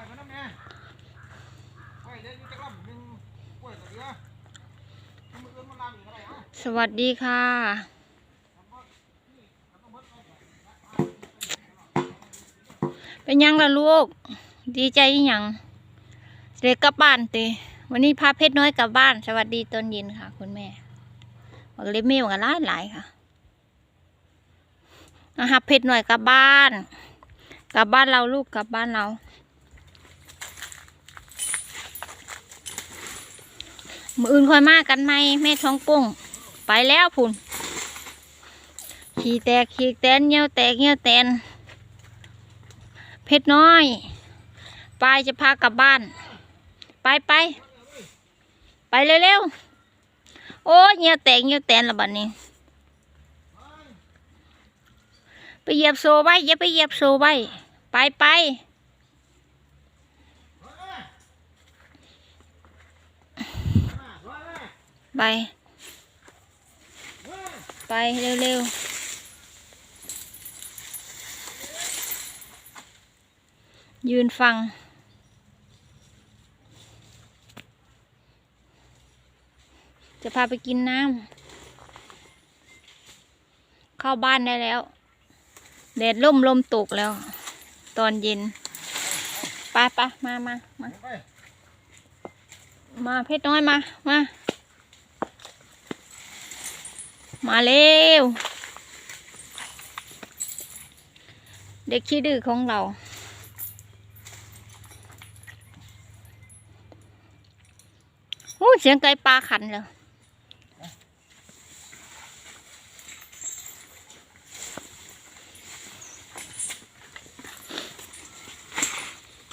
อยมาน้ำแน่กล้วยเดี๋ยวอยู่จักรลำหนึ่งกล้วยกับเรือถ้ามืออื่นมันลามอีกอะไรอ้าสวัสดีค่ะ เป็นยังล่ะลูก ดีใจอีหยังเด็กกลับบ้านติวันนี้พาเพชรน้อยกลับบ้าน สวัสดีตอนเย็นค่ะ คุณแม่บอกเล็บเมลกันหลายหลายๆค่ะนะครับเพชรหน้อยกลับบ้าน กลับบ้านเราลูกกลับบ้านเรา มืออื่นค่อยมากันไหมแม่ท้องปุ้ง ไปแล้วพุ่น ขี่แตกขี่แตนเงี้ยวแตกเงี้ยวแตน เพชรน้อย ปายจะพากลับบ้าน ไปไป ไปเร็วๆ โอ้เงี้ยวแตกเงี้ยวแตนละบัดนี้ ไปเหยียบโซไว้อย่าไปเหยียบโซไว้ ไปไป ไป ไปเร็วๆ ยืนฟัง จะพาไปกินน้ำ เข้าบ้านได้แล้ว แดดล่มลมตกแล้ว ตอนเย็นไปไปมามามา มาเพชรน้อยมา มา มาเร็ว เด็กขี้ดื้อของเรา โอ้เสียงไก่ปลาขันเลย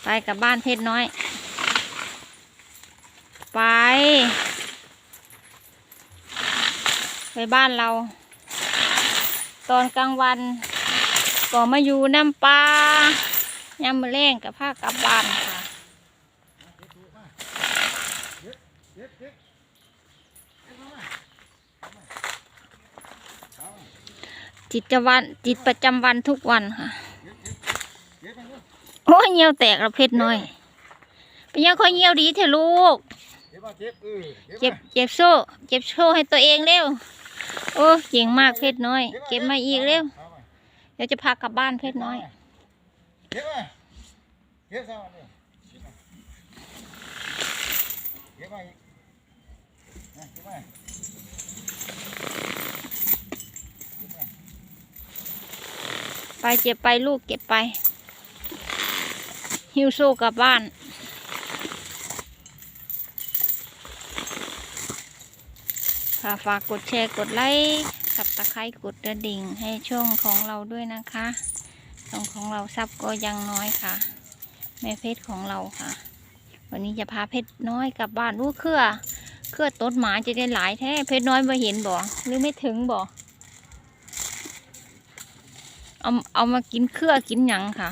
ไปกับบ้านเพชรน้อย ไป ไปบ้านเรา ตอนกลางวันก็มาอยู่น้ำปลายามมือแรงกับผ้ากลับบ้านค่ะเด็กเด็กจิตจะวันจิตประจำวันทุกวันค่ะเด็กไปเร็วโอ้ยเงียวแตกแล้วเพชรน้อยเป็นยังค่อยเงียวดีเถอะลูกเด็กมาเจ็บเออเจ็บเจ็บโซ่ เจ็บโซ่ให้ตัวเองเร็ว โอ้เก่งมากเพชรน้อย เก็บมาอีกเร็ว เดี๋ยวจะพากลับบ้านเพชรน้อย เก็บมาเก็บซะมาเนี่ยเก็บมาอีกเก็บมาไปเจ็บไปลูกเก็บไป หิวโซกลับบ้าน ค่ะฝากกดแชร์กดไลค์สับตะไคร้กดกระดิ่งให้ช่องของเราด้วยนะคะช่องของเราซับก็ยังน้อยค่ะ แม่เพชรของเราค่ะ วันนี้จะพาเพชรน้อยกลับบ้านรู้เครือเครือต้นหมาจะได้หลายแท้เพชรน้อยมาเห็นบ่หรือไม่ถึงบ่เอาเอามากินเครือกินหยังค่ะ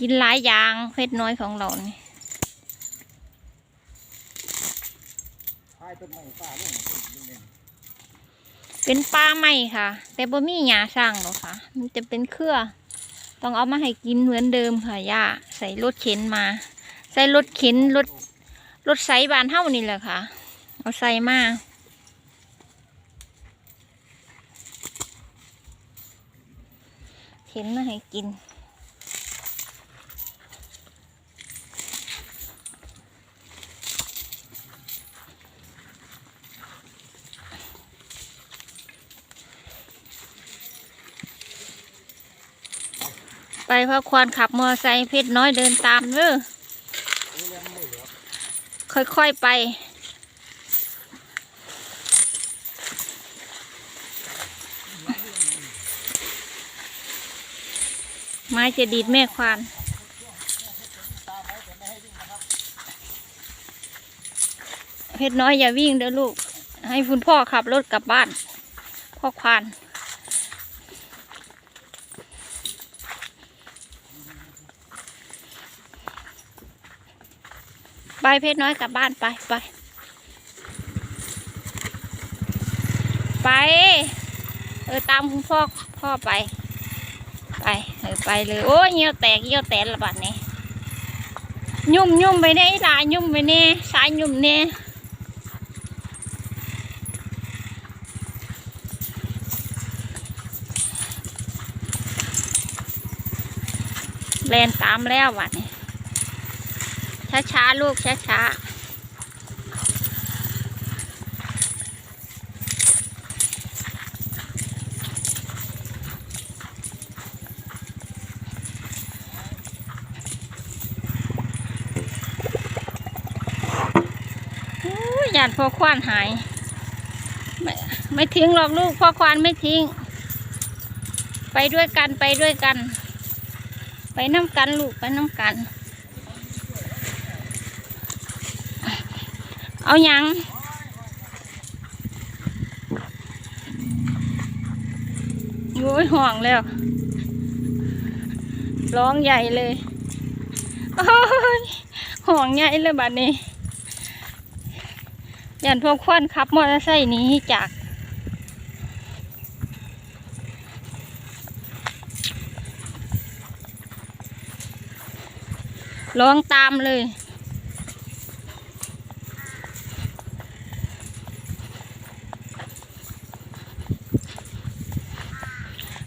กินหลายอย่างเพชรน้อยของเรานี่ย ต้นไม้ป่าลงต้นเล่นเป็นปลาไหมค่ะ แต่บ่มีหญ้าสร้างหรอกค่ะ มันจะเป็นเครือ ต้องเอามาให้กินเหมือนเดิมค่ะย่าใส่รถเข็นมา ใส่รถเข็นรถรถไสบานเท่านี่แหละค่ะ เอาใส่มาเข็นมาให้กิน พราะควานขับมอไซค์เพชรน้อยเดินตามเด้อค่อยๆไป ไม้จะดีดแม่ควานเพชรน้อยอย่าวิ่งเด้อลูก ให้คุณพ่อขับรถกลับบ้าน พ่อควาน ไปเพชรน้อยกลับบ้านไปไป ไป เออตามคุณพ่อพ่อไป ไปเออไปเลย โอ้ยเงี้ยวแตกเงี้ยวแตนละบาดนี้ยุ่มยุ่มไปได้ลายยุ่มไปเน่สายยุ่มเน่แลนตามแล้ววัดนี้ ช้าๆลูกช้าๆอู้ยหยาดพ่อควานหาย ไม่ไม่ทิ้งหรอกลูกพ่อควานไม่ทิ้ง ไปด้วยกันไปด้วยกัน ไปน้ำกันลูกไปน้ำกัน เอายังโอ้ยห่วงแล้ว ร้องใหญ่เลย โอ้ยห่วงใหญ่เลยบัดนี้ยันพวกควันขับมอเตอร์ไซค์นี้จากร้องตามเลย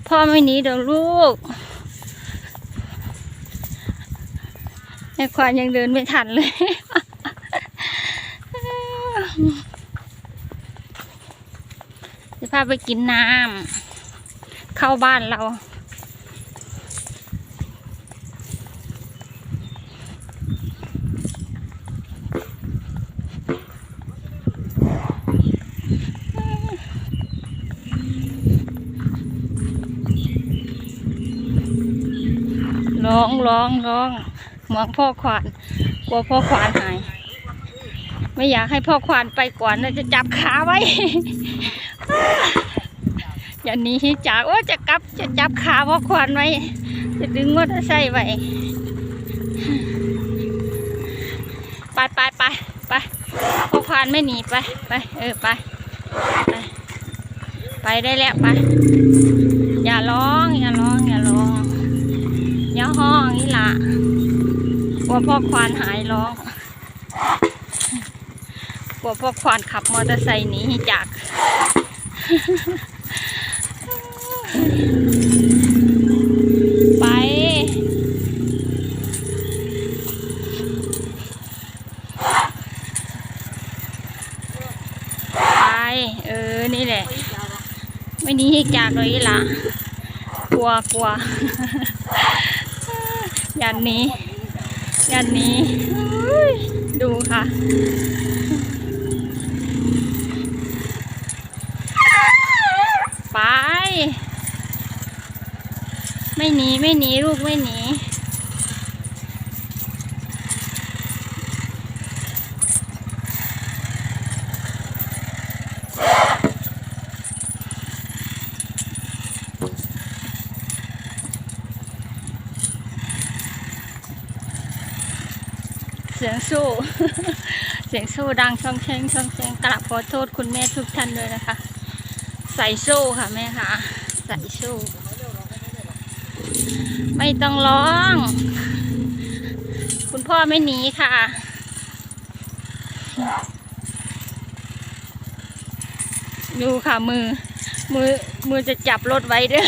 พ่อไม่หนีเดี๋ยวลูกไอ้ควายยังเดินไม่ทันเลย จะพาไปกินน้ำเข้าบ้านเรา ร้ องร้องร้องมองพ่อขวานกลัวพ่อขวานหาย ไม่อยากให้พ่อควานไปก่อนนะจะจับขาไว้ อย่าหนีจากว่าจะกลับจะจับขาพ่อควานไว้ จะดึงมอเตอร์ไซค์ไว้ไปไปไปไปพ่อควานไม่หนีไปไปเออไปไปไปได้แล้วไปอย่าร้อง พ่อควานหายร้องกลัวพวกควานขับมอเตอร์ไซค์หนีจาก ไป ไป เออ นี่แหละ ไม่หนีจากเลยล่ะ กลัวกลัว ยันหนี้ ยันนี้ ดูค่ะ ไป ไม่หนี ไม่หนี ลูกไม่หนี สียงสู้ เสียงสู้ดังช่องเชงช่องเชงกราบขอโทษคุณแม่ทุกท่านด้วยนะคะ ใส่สู้ค่ะแม่ค่ะ ใส่สู้ ไม่ต้องร้อง คุณพ่อไม่หนีค่ะดูค่ะมือ มือมือจะจับรถไว้ด้วย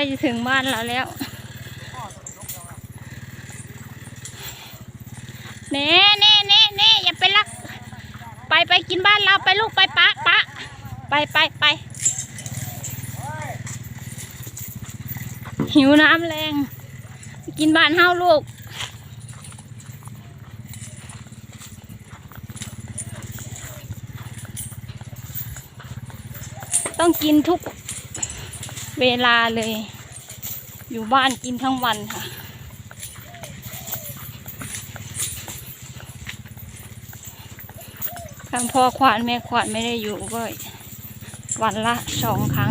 ล้จะถึงบ้านเราแล้วเน่เน่เน่เน่อย่าไปลัก ไปไปกินบ้านเราไปลูกไปปะปะไปไปไปหิวน้ำแรง กินบ้านเฮาลูกต้องกินทุก เวลาเลย อยู่บ้านกินทั้งวันค่ะทั้งพ่อควานแม่ควานไม่ได้อยู่ก็วันละสองครั้ง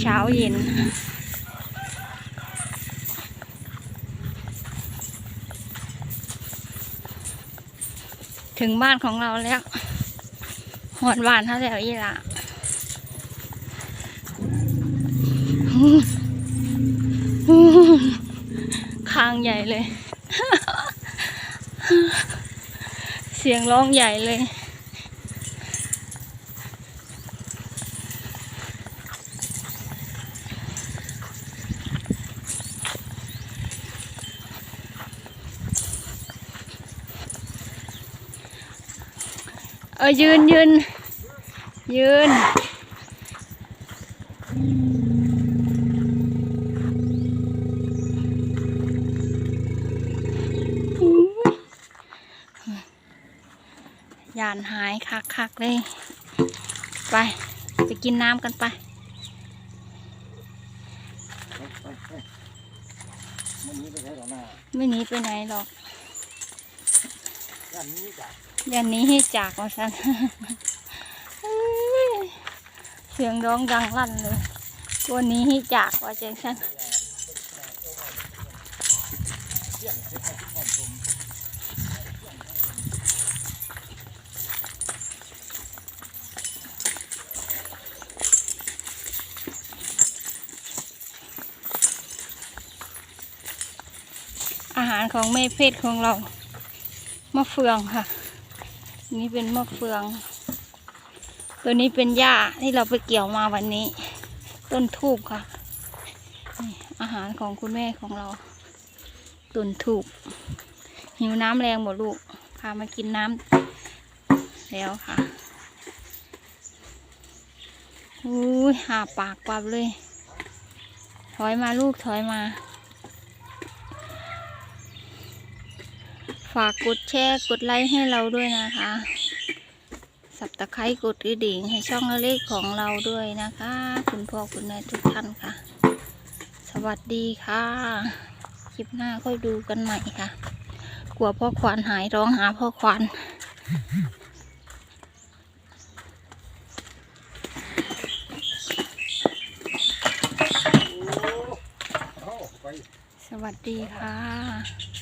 เช้าเย็นถึงบ้านของเราแล้วหอดบ้านเท่าแล้วอีหละางใหญ่เลย เสียงร้องใหญ่เลย เออยืนยืนยืนานหายคักคักๆเลย ไป ไปกินน้ำกันไปไม่หนีไปไหนหรอกด้านนี้จ้ะยันนี้ให้จากมาสันเสียงร้องดังลั่นเลยตัวนี้ให้จากว่าจังสันอารของแม่เพชรของเรามะเฟืองค่ะ นี่เป็นมะเฟือง ตัวนี้เป็นหญ้าที่เราไปเกี่ยวมาวันนี้ ต้นทูบค่ะ อาหารของคุณแม่ของเรา ต้นทูบหิวน้ำแรงหมดลูก พามากินน้ำแล้วค่ะอุ้ยหาปากปับเลย ถอยมาลูกถอยมา ฝากกดแชร์กดไลค์ให้เราด้วยนะคะ สับตะไคร้กดกระดิ่งให้ช่องเล็กของเราด้วยนะคะ คุณพ่อคุณแม่ทุกท่านค่ะ สวัสดีค่ะ คลิปหน้าค่อยดูกันใหม่ค่ะ กลัวพ่อควานหายร้องหาพ่อควานสวัสดีค่ะ